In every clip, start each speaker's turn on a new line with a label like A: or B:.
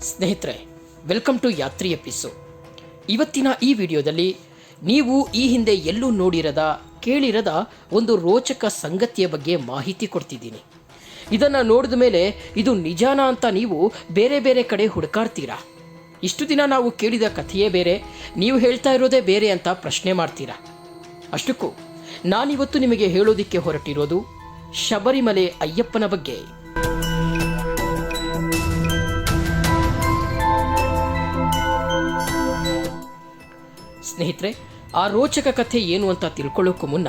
A: ಸ್ನೇಹಿತರೆ welcome to ಯಾತ್ರಿ ಎಪಿಸು ಇವತ್ತಿನ ಈ ವಿಡಿಯೋದಲ್ಲಿ ನೀವು ಈ ಹಿಂದೆ ಎಲ್ಲೂ ನೋಡಿರದ, ಕೇಳಿರದ ಒಂದು ರೋಚಕ ಸಂಗತಿಯ ಬಗ್ಗೆ ಮಾಹಿತಿ ಕೊಡ್ತಿದ್ದೀನಿ. ಇದನ್ನು ನೋಡಿದ ಮೇಲೆ ಇದು ನಿಜಾನ ಅಂತ ನೀವು ಬೇರೆ ಬೇರೆ ಕಡೆ ಹುಡುಕಾಡ್ತೀರಾ? ಇಷ್ಟು ದಿನ ನಾವು ಕೇಳಿದ ಕಥೆಯೇ ಬೇರೆ, ನೀವು ಹೇಳ್ತಾ ಇರೋದೇ ಬೇರೆ ಅಂತ ಪ್ರಶ್ನೆ ಮಾಡ್ತೀರಾ? ಅಷ್ಟಕ್ಕೂ, ನಾನಿವತ್ತು ನಿಮಗೆ ಹೇಳೋದಿಕ್ಕೆ ಹೊರಟಿರೋದು ಶಬರಿಮಲೆ ಅಯ್ಯಪ್ಪನ ಬಗ್ಗೆ. ಸ್ನೇಹಿತರೆ, ಆ ರೋಚಕ ಕಥೆ ಏನು ಅಂತ ತಿಳ್ಕೊಳ್ಳೋಕ್ಕೂ ಮುನ್ನ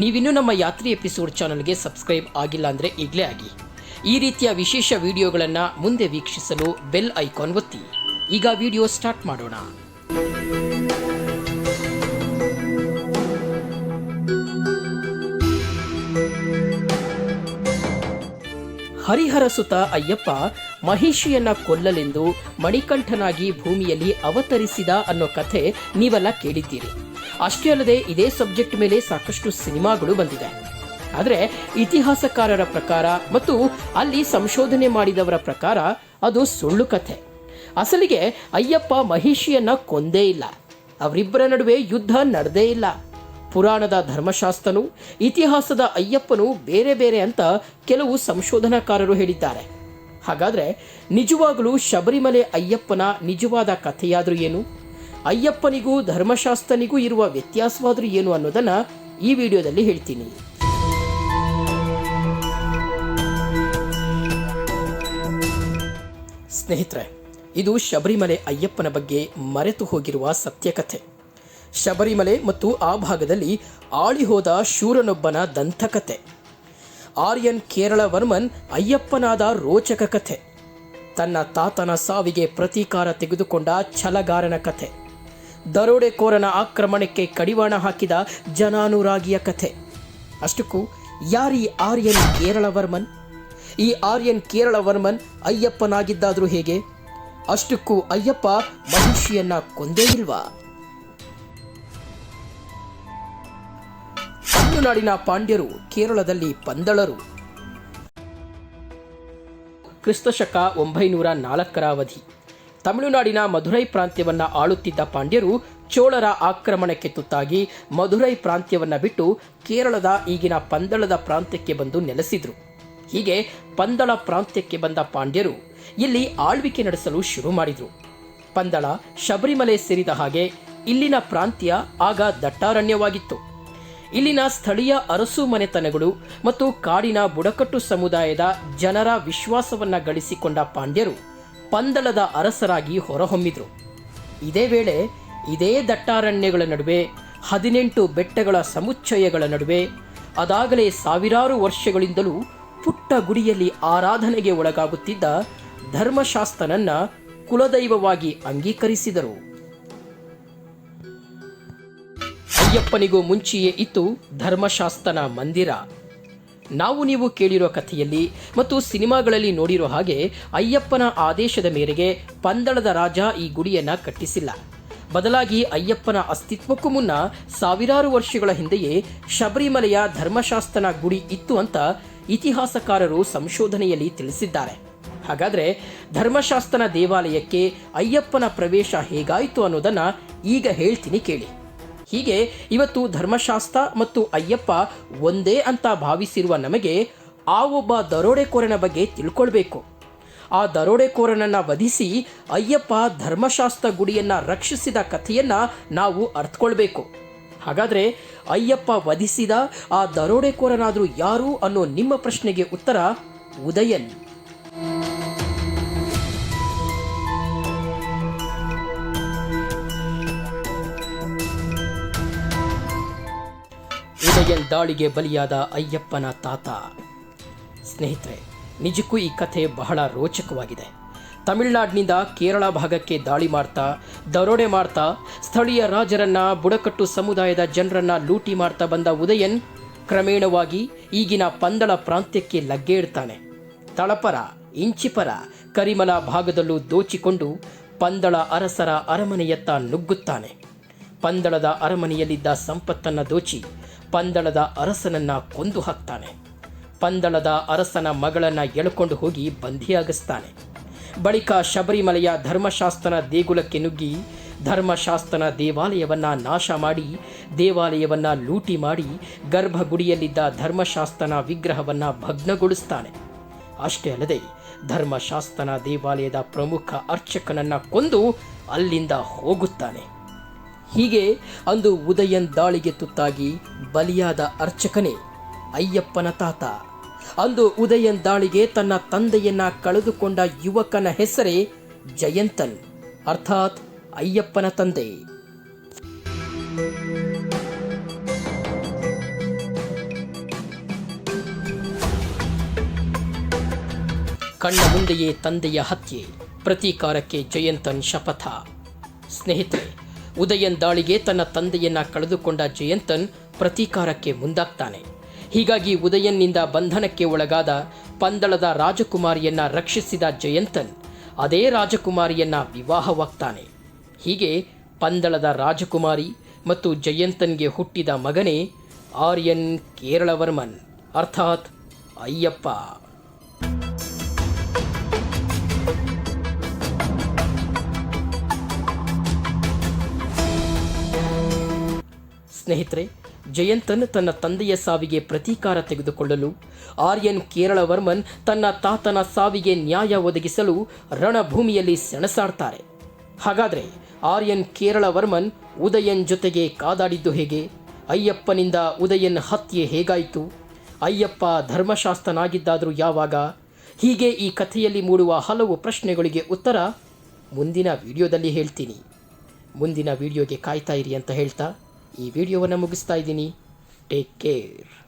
A: ನೀವಿನ್ನೂ ನಮ್ಮ ಯಾತ್ರಿ ಎಪಿಸೋಡ್ ಚಾನಲ್ಗೆ ಸಬ್ಸ್ಕ್ರೈಬ್ ಆಗಿಲ್ಲ ಅಂದರೆ ಈಗಲೇ ಆಗಿ. ಈ ರೀತಿಯ ವಿಶೇಷ ವಿಡಿಯೋಗಳನ್ನು ಮುಂದೆ ವೀಕ್ಷಿಸಲು ಬೆಲ್ ಐಕಾನ್ ಒತ್ತಿ. ಈಗ ವಿಡಿಯೋ ಸ್ಟಾರ್ಟ್ ಮಾಡೋಣ. ಹರಿಹರ ಸುತ ಅಯ್ಯಪ್ಪ ಮಹಿಷಿಯನ್ನ ಕೊಲ್ಲಲೆಂದು ಮಣಿಕಂಠನಾಗಿ ಭೂಮಿಯಲ್ಲಿ ಅವತರಿಸಿದ ಅನ್ನೋ ಕಥೆ ನೀವೆಲ್ಲ ಕೇಳಿದ್ದೀರಿ. ಅಷ್ಟೇ ಅಲ್ಲದೆ ಇದೇ ಸಬ್ಜೆಕ್ಟ್ ಮೇಲೆ ಸಾಕಷ್ಟು ಸಿನಿಮಾಗಳು ಬಂದಿದೆ. ಆದರೆ ಇತಿಹಾಸಕಾರರ ಪ್ರಕಾರ ಮತ್ತು ಅಲ್ಲಿ ಸಂಶೋಧನೆ ಮಾಡಿದವರ ಪ್ರಕಾರ ಅದು ಸುಳ್ಳು ಕಥೆ. ಅಸಲಿಗೆ ಅಯ್ಯಪ್ಪ ಮಹಿಷಿಯನ್ನ ಕೊಂದೇ ಇಲ್ಲ. ಅವರಿಬ್ಬರ ನಡುವೆ ಯುದ್ಧ ನಡೆದೇ ಇಲ್ಲ. ಪುರಾಣದ ಧರ್ಮಶಾಸ್ತ್ರನು, ಇತಿಹಾಸದ ಅಯ್ಯಪ್ಪನು ಬೇರೆ ಬೇರೆ ಅಂತ ಕೆಲವು ಸಂಶೋಧನಾಕಾರರು ಹೇಳಿದ್ದಾರೆ. ಹಾಗಾದರೆ ನಿಜವಾಗಲೂ ಶಬರಿಮಲೆ ಅಯ್ಯಪ್ಪನ ನಿಜವಾದ ಕಥೆಯಾದರೂ ಏನು? ಅಯ್ಯಪ್ಪನಿಗೂ ಧರ್ಮಶಾಸ್ತ್ರನಿಗೂ ಇರುವ ವ್ಯತ್ಯಾಸವಾದರೂ ಏನು ಅನ್ನೋದನ್ನು ಈ ವಿಡಿಯೋದಲ್ಲಿ ಹೇಳ್ತೀನಿ. ಸ್ನೇಹಿತರೆ, ಇದು ಶಬರಿಮಲೆ ಅಯ್ಯಪ್ಪನ ಬಗ್ಗೆ ಮರೆತು ಹೋಗಿರುವ ಸತ್ಯಕಥೆ. ಶಬರಿಮಲೆ ಮತ್ತು ಆ ಭಾಗದಲ್ಲಿ ಆಳಿಹೋದ ಶೂರನೊಬ್ಬನ ದಂತಕಥೆ ಆರ್ಯನ್ ಕೇರಳ ವರ್ಮನ್ ಅಯ್ಯಪ್ಪನಾದ ರೋಚಕ ಕಥೆ. ತನ್ನ ತಾತನ ಸಾವಿಗೆ ಪ್ರತೀಕಾರ ತೆಗೆದುಕೊಂಡ ಛಲಗಾರನ ಕಥೆ. ದರೋಡೆಕೋರನ ಆಕ್ರಮಣಕ್ಕೆ ಕಡಿವಾಣ ಹಾಕಿದ ಜನಾನುರಾಗಿಯ ಕಥೆ. ಅಷ್ಟಕ್ಕೂ ಯಾರೀ ಆರ್ಯನ್ ಕೇರಳ ವರ್ಮನ್ ಈ ಆರ್ಯನ್ ಕೇರಳ ವರ್ಮನ್ ಅಯ್ಯಪ್ಪನಾಗಿದ್ದಾದ್ರೂ ಹೇಗೆ? ಅಷ್ಟಕ್ಕೂ ಅಯ್ಯಪ್ಪ ಮಹಿಷಿಯನ್ನ ಕೊಂದೇ ಇಲ್ವಾ? ತಮಿಳುನಾಡಿನ ಪಾಂಡ್ಯರು ಕೇರಳದಲ್ಲಿ ಪಂದಳರು. ಕ್ರಿಸ್ತಶಕ ಒಂಬೈನೂರ ನಾಲ್ಕರ ಅವಧಿ. ತಮಿಳುನಾಡಿನ ಮಧುರೈ ಪ್ರಾಂತ್ಯವನ್ನ ಆಳುತ್ತಿದ್ದ ಪಾಂಡ್ಯರು ಚೋಳರ ಆಕ್ರಮಣಕ್ಕೆ ತುತ್ತಾಗಿ ಮಧುರೈ ಪ್ರಾಂತ್ಯವನ್ನ ಬಿಟ್ಟು ಕೇರಳದ ಈಗಿನ ಪಂದಳದ ಪ್ರಾಂತ್ಯಕ್ಕೆ ಬಂದು ನೆಲೆಸಿದ್ರು. ಹೀಗೆ ಪಂದಳ ಪ್ರಾಂತ್ಯಕ್ಕೆ ಬಂದ ಪಾಂಡ್ಯರು ಇಲ್ಲಿ ಆಳ್ವಿಕೆ ನಡೆಸಲು ಶುರು ಮಾಡಿದರು. ಪಂದಳ ಶಬರಿಮಲೆ ಸೇರಿದ ಹಾಗೆ ಇಲ್ಲಿನ ಪ್ರಾಂತ್ಯ ಆಗ ದಟ್ಟಾರಣ್ಯವಾಗಿತ್ತು. ಇಲ್ಲಿನ ಸ್ಥಳೀಯ ಅರಸು ಮನೆತನಗಳು ಮತ್ತು ಕಾಡಿನ ಬುಡಕಟ್ಟು ಸಮುದಾಯದ ಜನರ ವಿಶ್ವಾಸವನ್ನ ಗಳಿಸಿಕೊಂಡ ಪಾಂಡ್ಯರು ಪಂದಳದ ಅರಸರಾಗಿ ಹೊರಹೊಮ್ಮಿದರು. ಇದೇ ವೇಳೆ ಇದೇ ದಟ್ಟಾರಣ್ಯಗಳ ನಡುವೆ, ಹದಿನೆಂಟು ಬೆಟ್ಟಗಳ ಸಮುಚ್ಚಯಗಳ ನಡುವೆ, ಅದಾಗಲೇ ಸಾವಿರಾರು ವರ್ಷಗಳಿಂದಲೂ ಪುಟ್ಟ ಗುಡಿಯಲ್ಲಿ ಆರಾಧನೆಗೆ ಒಳಗಾಗುತ್ತಿದ್ದ ಧರ್ಮಶಾಸ್ತ್ರನನ್ನ ಕುಲದೈವವಾಗಿ ಅಂಗೀಕರಿಸಿದರು. ಅಯ್ಯಪ್ಪನಿಗೂ ಮುಂಚೆಯೇ ಇತ್ತು ಧರ್ಮಶಾಸ್ತನ ಮಂದಿರ. ನಾವು ನೀವು ಕೇಳಿರೋ ಕಥೆಯಲ್ಲಿ ಮತ್ತು ಸಿನಿಮಾಗಳಲ್ಲಿ ನೋಡಿರೋ ಹಾಗೆ ಅಯ್ಯಪ್ಪನ ಆದೇಶದ ಮೇರೆಗೆ ಪಂದಳದ ರಾಜ ಈ ಗುಡಿಯನ್ನ ಕಟ್ಟಿಸಿಲ್ಲ. ಬದಲಾಗಿ ಅಯ್ಯಪ್ಪನ ಅಸ್ತಿತ್ವಕ್ಕೂ ಮುನ್ನ ಸಾವಿರಾರು ವರ್ಷಗಳ ಹಿಂದೆಯೇ ಶಬರಿಮಲೆಯ ಧರ್ಮಶಾಸ್ತನ ಗುಡಿ ಇತ್ತು ಅಂತ ಇತಿಹಾಸಕಾರರು ಸಂಶೋಧನೆಯಲ್ಲಿ ತಿಳಿಸಿದ್ದಾರೆ. ಹಾಗಾದ್ರೆ ಧರ್ಮಶಾಸ್ತನ ದೇವಾಲಯಕ್ಕೆ ಅಯ್ಯಪ್ಪನ ಪ್ರವೇಶ ಹೇಗಾಯಿತು ಅನ್ನೋದನ್ನ ಈಗ ಹೇಳ್ತೀನಿ ಕೇಳಿ. ಹೀಗೆ ಇವತ್ತು ಧರ್ಮಶಾಸ್ತ್ರ ಮತ್ತು ಅಯ್ಯಪ್ಪ ಒಂದೇ ಅಂತ ಭಾವಿಸಿರುವ ನಮಗೆ ಆ ಒಬ್ಬ ದರೋಡೆಕೋರನ ಬಗ್ಗೆ ತಿಳ್ಕೊಳ್ಬೇಕು. ಆ ದರೋಡೆಕೋರನನ್ನ ವಧಿಸಿ ಅಯ್ಯಪ್ಪ ಧರ್ಮಶಾಸ್ತ್ರ ಗುಡಿಯನ್ನ ರಕ್ಷಿಸಿದ ಕಥೆಯನ್ನ ನಾವು ಅರ್ಥಕೊಳ್ಬೇಕು ಹಾಗಾದ್ರೆ ಅಯ್ಯಪ್ಪ ವಧಿಸಿದ ಆ ದರೋಡೆಕೋರನಾದರೂ ಯಾರು ಅನ್ನೋ ನಿಮ್ಮ ಪ್ರಶ್ನೆಗೆ ಉತ್ತರ ಉದಯನ್. ಉದಯನ್ ದಾಳಿಗೆ ಬಲಿಯಾದ ಅಯ್ಯಪ್ಪನ ತಾತ. ಸ್ನೇಹಿತರೆ, ನಿಜಕ್ಕೂ ಈ ಕಥೆ ಬಹಳ ರೋಚಕವಾಗಿದೆ. ತಮಿಳುನಾಡಿನಿಂದ ಕೇರಳ ಭಾಗಕ್ಕೆ ದಾಳಿ ಮಾಡ್ತಾ, ದರೋಡೆ ಮಾಡ್ತಾ, ಸ್ಥಳೀಯ ರಾಜರನ್ನ, ಬುಡಕಟ್ಟು ಸಮುದಾಯದ ಜನರನ್ನ ಲೂಟಿ ಮಾಡ್ತಾ ಬಂದ ಉದಯನ್ ಕ್ರಮೇಣವಾಗಿ ಈಗಿನ ಪಂದಳ ಪ್ರಾಂತ್ಯಕ್ಕೆ ಲಗ್ಗೆ ಇಡ್ತಾನೆ ತಳಪರ, ಇಂಚಿಪರ, ಕರಿಮಲ ಭಾಗದಲ್ಲೂ ದೋಚಿಕೊಂಡು ಪಂದಳ ಅರಸರ ಅರಮನೆಯತ್ತ ನುಗ್ಗುತ್ತಾನೆ. ಪಂದಳದ ಅರಮನೆಯಲ್ಲಿದ್ದ ಸಂಪತ್ತನ್ನ ದೋಚಿ ಪಂದಳದ ಅರಸನನ್ನ ಕೊಂದು ಹಾಕ್ತಾನೆ. ಪಂದಳದ ಅರಸನ ಮಗಳನ್ನ ಎಳ್ಕೊಂಡು ಹೋಗಿ ಬಂಧಿಯಾಗಿಸ್ತಾನೆ. ಬಳಿಕ ಶಬರಿಮಲೆಯ ಧರ್ಮಶಾಸ್ತ್ರನ ದೇಗುಲಕ್ಕೆ ನುಗ್ಗಿ ಧರ್ಮಶಾಸ್ತ್ರನ ದೇವಾಲಯವನ್ನ ನಾಶ ಮಾಡಿ, ದೇವಾಲಯವನ್ನ ಲೂಟಿ ಮಾಡಿ ಗರ್ಭಗುಡಿಯಲ್ಲಿದ್ದ ಧರ್ಮಶಾಸ್ತ್ರನ ವಿಗ್ರಹವನ್ನ ಭಗ್ನಗೊಳಿಸ್ತಾನೆ. ಅಷ್ಟೇ ಅಲ್ಲದೆ ಧರ್ಮಶಾಸ್ತ್ರನ ದೇವಾಲಯದ ಪ್ರಮುಖ ಅರ್ಚಕನನ್ನ ಕೊಂದು ಅಲ್ಲಿಂದ ಹೋಗುತ್ತಾನೆ. ಹೀಗೆ ಅಂದು ಉದಯನ್ ದಾಳಿಗೆ ತುತ್ತಾಗಿ ಬಲಿಯಾದ ಅರ್ಚಕನೇ, ಅಯ್ಯಪ್ಪನ ತಾತ. ಅಂದು ಉದಯನ್ ದಾಳಿಗೆ ತನ್ನ ತಂದೆಯನ್ನ ಕಳೆದುಕೊಂಡ ಯುವಕನ ಹೆಸರೇ ಜಯಂತನ್, ಅರ್ಥಾತ್ ಅಯ್ಯಪ್ಪನ ತಂದೆ. ಕಣ್ಣ ಮುಂದೆಯೇ ತಂದೆಯ ಹತ್ಯೆ, ಪ್ರತೀಕಾರಕ್ಕೆ ಜಯಂತನ್ ಶಪಥ. ಸ್ನೇಹಿತರೆ ಉದಯನ್ ದಾಳಿಗೆ ತನ್ನ ತಂದೆಯನ್ನ ಕಳೆದುಕೊಂಡ ಜಯಂತನ್ ಪ್ರತೀಕಾರಕ್ಕೆ ಮುಂದಾಗ್ತಾನೆ. ಹೀಗಾಗಿ ಉದಯನ್ನಿಂದ ಬಂಧನಕ್ಕೆ ಒಳಗಾದ ಪಂದಳದ ರಾಜಕುಮಾರಿಯನ್ನ ರಕ್ಷಿಸಿದ ಜಯಂತನ್ ಅದೇ ರಾಜಕುಮಾರಿಯನ್ನ ವಿವಾಹವಾಗ್ತಾನೆ. ಹೀಗೆ ಪಂದಳದ ರಾಜಕುಮಾರಿ ಮತ್ತು ಜಯಂತನ್ಗೆ ಹುಟ್ಟಿದ ಮಗನೇ ಆರ್ಯನ್ ಕೇರಳವರ್ಮನ್. ಅರ್ಥಾತ್ ಅಯ್ಯಪ್ಪ. ಸ್ನೇಹಿತರೆ, ಜಯಂತನ್ ತನ್ನ ತಂದೆಯ ಸಾವಿಗೆ ಪ್ರತೀಕಾರ ತೆಗೆದುಕೊಳ್ಳಲು, ಆರ್ಯನ್ ಕೇರಳವರ್ಮನ್ ತನ್ನ ತಾತನ ಸಾವಿಗೆ ನ್ಯಾಯ ಒದಗಿಸಲು ರಣಭೂಮಿಯಲ್ಲಿ ಸೆಣಸಾಡ್ತಾರೆ. ಹಾಗಾದರೆ ಆರ್ಯನ್ ಕೇರಳವರ್ಮನ್ ಉದಯನ್ ಜೊತೆಗೆ ಕಾದಾಡಿದ್ದು ಹೇಗೆ? ಅಯ್ಯಪ್ಪನಿಂದ ಉದಯನ್ ಹತ್ಯೆ ಹೇಗಾಯಿತು? ಅಯ್ಯಪ್ಪ ಧರ್ಮಶಾಸ್ತ್ರನಾಗಿದ್ದಾದರೂ ಯಾವಾಗ? ಹೀಗೆ ಈ ಕಥೆಯಲ್ಲಿ ಮೂಡುವ ಹಲವು ಪ್ರಶ್ನೆಗಳಿಗೆ ಉತ್ತರ ಮುಂದಿನ ವಿಡಿಯೋದಲ್ಲಿ ಹೇಳ್ತೀನಿ. ಮುಂದಿನ ವಿಡಿಯೋಗೆ ಕಾಯ್ತಾ ಇರಿ ಅಂತ ಹೇಳ್ತಾ ಈ ವಿಡಿಯೋವನ್ನು ಮುಗಿಸ್ತಾ ಇದ್ದೀನಿ. Take care